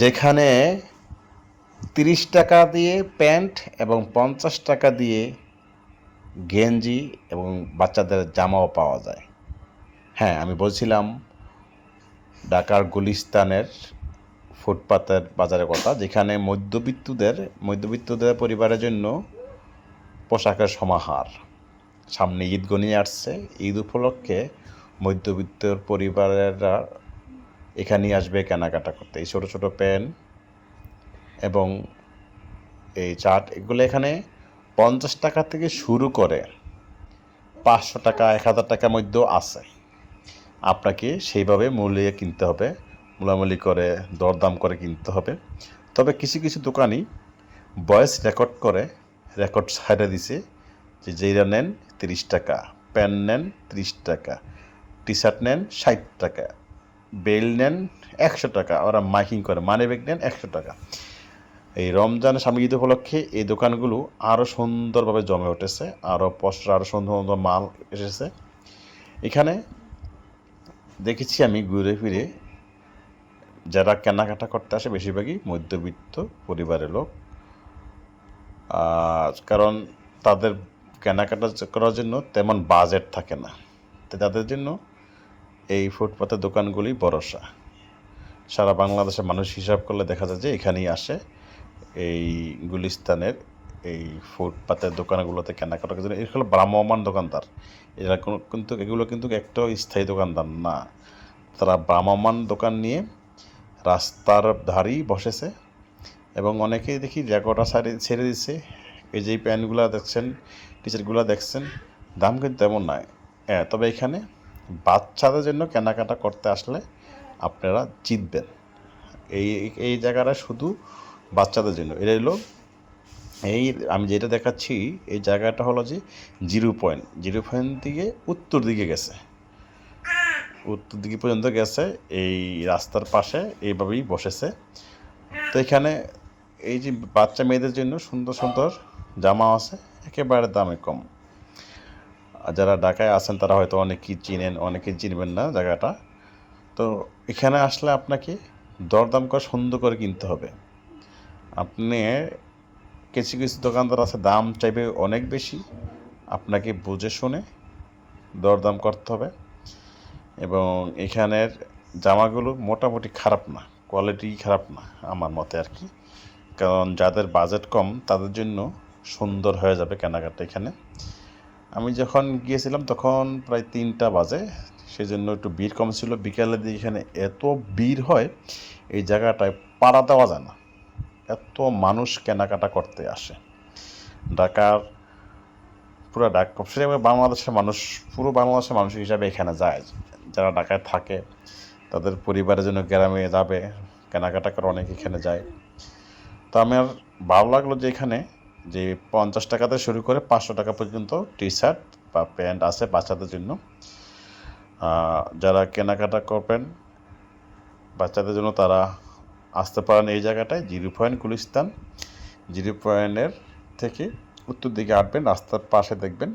যেখানে তিরিশ টাকা দিয়ে প্যান্ট এবং পঞ্চাশ টাকা দিয়ে গেঞ্জি এবং বাচ্চাদের জামাও পাওয়া যায়। হ্যাঁ আমি বলছিলাম ঢাকার গুলিস্তানের ফুটপাতের বাজারের কথা, যেখানে মধ্যবিত্তদের মধ্যবিত্তদের পরিবারের জন্য পোশাকের সমাহার। সামনে ঈদ গনিয়ে আসছে। ঈদ উপলক্ষে মধ্যবিত্ত পরিবারেরা এখানে আসবে কেনাকাটা করতে। এই ছোটো ছোটো প্যান্ট এবং এই চাট, এগুলো এখানে পঞ্চাশ টাকা থেকে শুরু করে পাঁচশো টাকা, এক হাজার টাকার মধ্যেও আছে। আপনাকে সেইভাবে মূল্যে কিনতে হবে, মূলামূলি করে, দরদাম করে কিনতে হবে। তবে কিছু কিছু দোকানই ভয়েস রেকর্ড করে, রেকর্ড সাইডে দিছে যে যেইরা নেন তিরিশ টাকা, প্যান্ট নেন তিরিশ টাকা টি শার্ট নেন ষাট টাকা। বেল নেন, একশো টাকা। ওরা মাইকিং করে মানি ব্যাগ নেন, একশো টাকা। এই রমজানের সামনে ঈদ উপলক্ষে এই দোকানগুলো আরও সুন্দরভাবে জমে উঠেছে আরও পশরা আরও সুন্দর সুন্দর মাল এসেছে। এখানে দেখেছি আমি ঘুরে ফিরে, যারা কেনাকাটা করতে আসে বেশিরভাগই মধ্যবিত্ত পরিবারের লোক। কারণ তাদের কেনাকাটা করার জন্য তেমন বাজেট থাকে না। তাদের জন্য এই ফুটপাতের দোকানগুলি ভরসা। সারা বাংলাদেশের মানুষ হিসাব করলে দেখা যায় যে এখানেই আসে। এই গুলিস্তানের এই ফুটপাতের দোকানগুলোতে কেনাকাটা জন্য। এগুলো ভ্রাম্যমান দোকানদার। এরা কোনো কিন্তু, এগুলো কিন্তু একটাও স্থায়ী দোকানদার না। তারা ভ্রাম্যমান দোকান নিয়ে রাস্তার ধারেই বসেছে এবং অনেকেই দেখি জ্যাকটা সাইডে ছেড়ে দিচ্ছে। এই যে প্যান্টগুলো দেখছেন টি শার্টগুলো দেখছেন, দাম কিন্তু তেমন নয়। হ্যাঁ তবে এখানে বাচ্চাদের জন্য কেনাকাটা করতে আসলে আপনারা জিতবেন। এই এই জায়গাটা শুধু বাচ্চাদের জন্য এটা হলো এই আমি যেটা দেখাচ্ছি, এই জায়গাটা হলো যে জিরো পয়েন্ট জিরো পয়েন্ট থেকে উত্তর দিকে গেছে। উত্তর দিকে পর্যন্ত গেছে, এই রাস্তার পাশে এইভাবেই বসেছে। তো এখানে এই যে বাচ্চা মেয়েদের জন্য সুন্দর সুন্দর জামা আছে, একেবারে দামে কম। যারা ঢাকায় আছেন, তারা হয়তো অনেকেই চিনেন, অনেকেই চিনবেন না জায়গাটা। তো এখানে আসলে আপনাকে দরদাম করে সুন্দর করে কিনতে হবে। আপনি কিছু কিছু দোকানদার আছে, দাম চাইবে অনেক বেশি। আপনাকে বুঝে শুনে দরদাম করতে হবে। এবং এখানের জামাগুলো মোটামুটি খারাপ না কোয়ালিটি খারাপ না আমার মতে আর কি। কারণ যাদের বাজেট কম, তাদের জন্য সুন্দর হয়ে যাবে কেনাকাটা এখানে। আমি যখন গিয়েছিলাম তখন প্রায় তিনটা বাজে সেই জন্য একটু ভিড় কম ছিল। বিকালের দিকে এখানে এত ভিড় হয়, এই জায়গাটায় পাড়া দেওয়া যায় না। এত মানুষ কেনাকাটা করতে আসে। ঢাকার পুরো ঢাকা বাংলাদেশের মানুষ, পুরো বাংলাদেশের মানুষ হিসাবে এখানে যায়। যারা ঢাকায় থাকে, তাদের পরিবারের জন্য গ্রামে যাবে, কেনাকাটা করে অনেক এখানে যায়। তো আমার ভালো লাগল যে এখানে যে পঞ্চাশ টাকাতে শুরু করে পাঁচশো টাকা পর্যন্ত টি শার্ট বা প্যান্ট আছে বাচ্চাদের জন্য। যারা কেনাকাটা করবেন, বাচ্চাদের জন্য তারা আসতে পারেন এই জায়গাটায়, জিরো পয়েন্ট গুলিস্তান। জিরো পয়েন্টের থেকে উত্তর দিকে আসবেন, রাস্তার পাশে দেখবেন।